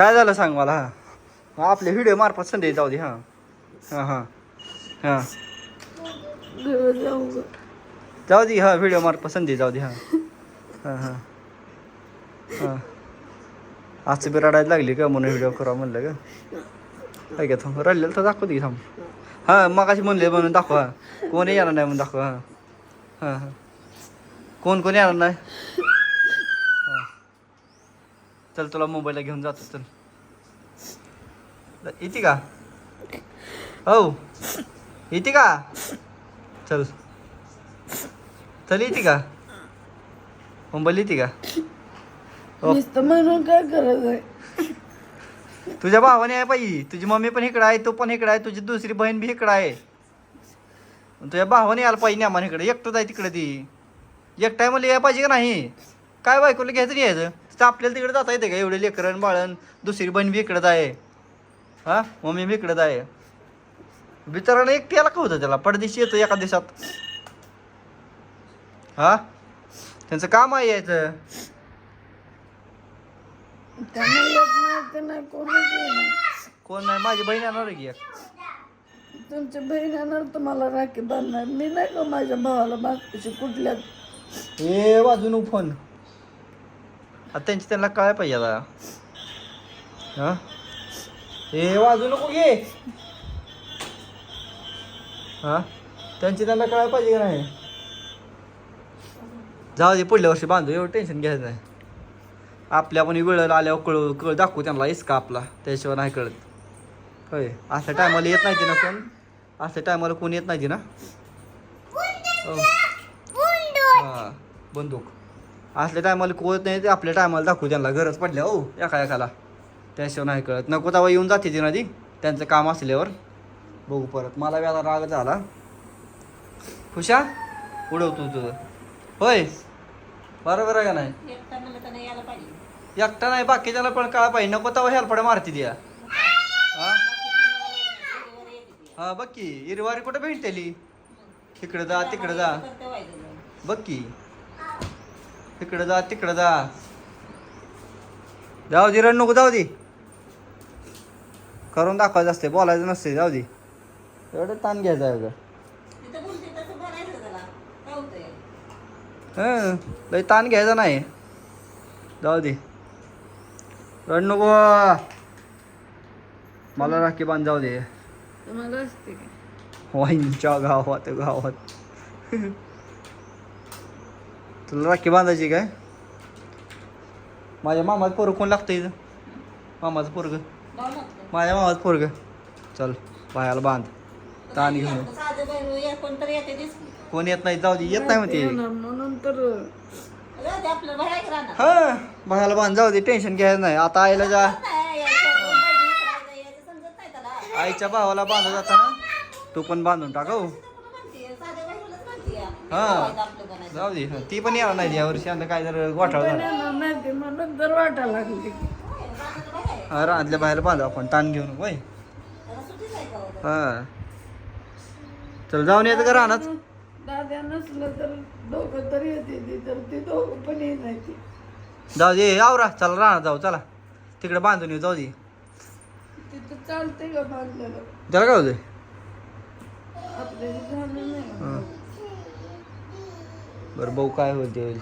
काय झालं सांग मला? हा आपले व्हिडिओ मार्फत संडे जाऊ दे हां. हां हां. हां. जाऊ जाऊ दे हा व्हिडिओ मार्फत संडे जाऊ दे हां. हां हां. हां. असं बी रडायला लागली का म्हणून व्हिडिओ करा म्हणलं का काय का थांब. रडलेलं तर दाखव दे थांब. हां मग अशी म्हणले म्हणून दाखव. हा कोण येणार नाही म्हणून दाखव हां. हां हां. कोण कोण येणार नाही? चल तुला मोबाईलला घेऊन जातो चल. येते का? हो. येते का? चल. चल येते का? मुंबईला येते का? हो. म्हणून काय आहे? तुझ्या भावाने आहे पाहिजे तुझी मम्मी पण इकडं आहे तू पण इकडं आहे तुझी दुसरी बहीण बी इकडं आहे. तुझ्या भावाने यायला पाहिजे आम्हाला इकडे. एकटंच आहे तिकडे ती. एकटा आहे यायला पाहिजे का नाही? काय बायकोला घ्यायचं नाही तर आपल्याला तिकडे जाता येते का? एवढे लेकरन बाळण दुसरी बहीण बी इकडंच आहे. हा? मम्मी बी इकडंच आहे. बिचाराला एकटी याला का होतं त्याला. पडदेशी येतं एका दिवसात. हा? त्यांचं काम आहे यायचं. त्यांना येत नाही कोणच येणार कोण नाही? माझी बहीण येणार आहे की एक. तुमची बहीण येणार तुम्हाला राखी बांधणार. मी नाही का माझ्या भावाला मागची कुठल्या ए वाजून फोन. आता त्यांची त्यांना काय पाहिजे आता. हा? वाजू नको घे हा? त्यांची त्यांना काय पाहिजे का नाही? जाऊ दे पुढल्या वर्षी बांधू एवढं टेन्शन घ्यायचं नाही. आपल्या पण वेळ आल्यावर कळ कळ दाखवू त्यांना इसका आपला त्याशिवाय नाही कळत. होय अशा टायमाला येत नाही ना कोण? अशा टायमाला कोण येत नाही ना? हो. हा बंदूक. असल्या टायमाला कोत नाही ते आपल्या टायमाला दाखवू त्यांना गरज पडल्या हो एका एकाला. त्याशिवाय नाही कळत. नको तेव्हा येऊन जाते ती नदी त्यांचं काम असल्यावर. बघू परत. मला आता राग झाला. खुशा? उडवतो तुझं होय? बरोबर आहे का नाही? एकटा नाही बाकीच्याला पण कळा पाहिजे. नको तेव्हा हेलपडे मारते ती हा? हा बघ की. इरवारी कुठं भेटतेली? तिकडे जा. तिकडे जा बघ की. तिकडे जा तिकडे जा. जाऊ दे रड नको जाऊ दे. करून दाखवायचं असते बोलायचं नसते जाऊ दे. एवढं ताण घ्यायचं आहे हं लय ताण घ्यायचा नाही. जाऊ दे. रड नको. मला राखी बांध जाऊ दे. तुम्हाला असते का वाईनच्या गावात गावात. तुला राखी बांधायची काय? माझ्या मामाचं पोरग कोण लागतं इथं? मामाचं पोरग? माझ्या मामाचं पोरग? चल बायाला बांध. ताण घेऊन कोणतरी येते दिसली कोण येत नाही? जाऊ दे येत नाही म्हणते. म्हणून तर बाहेर हा. बायाला बांध जाऊ दे टेन्शन घ्यायचं नाही. आता आईला जा. आईच्या भावाला बांधत जाताना तू पण बांधून टाक हो कुठं म्हणते? साध्या बाईलाच म्हणते या. हा. जाऊ दे हं, ती पण येणार नाही यावर्षी आता काय जर गोठाळ झाला. नाही म्हणून तर वाटा लागली. हा राहतल्या बाहेर बांधू आपण ताण घेऊन का हो? चल जाऊन येतं का राहणार दाद्या नसलं तर दोघं तरी येते ती तर ती दोघं पण येत नाही ती जाऊ दे आवरा चला राहणार जाऊ चला. तिकडे बांधून येऊ जाऊ दे. तिथं चालते का बांधलेलं? त्याला काय होते आपल्याला झालं नाही. बरं भाऊ काय होईल ते होईल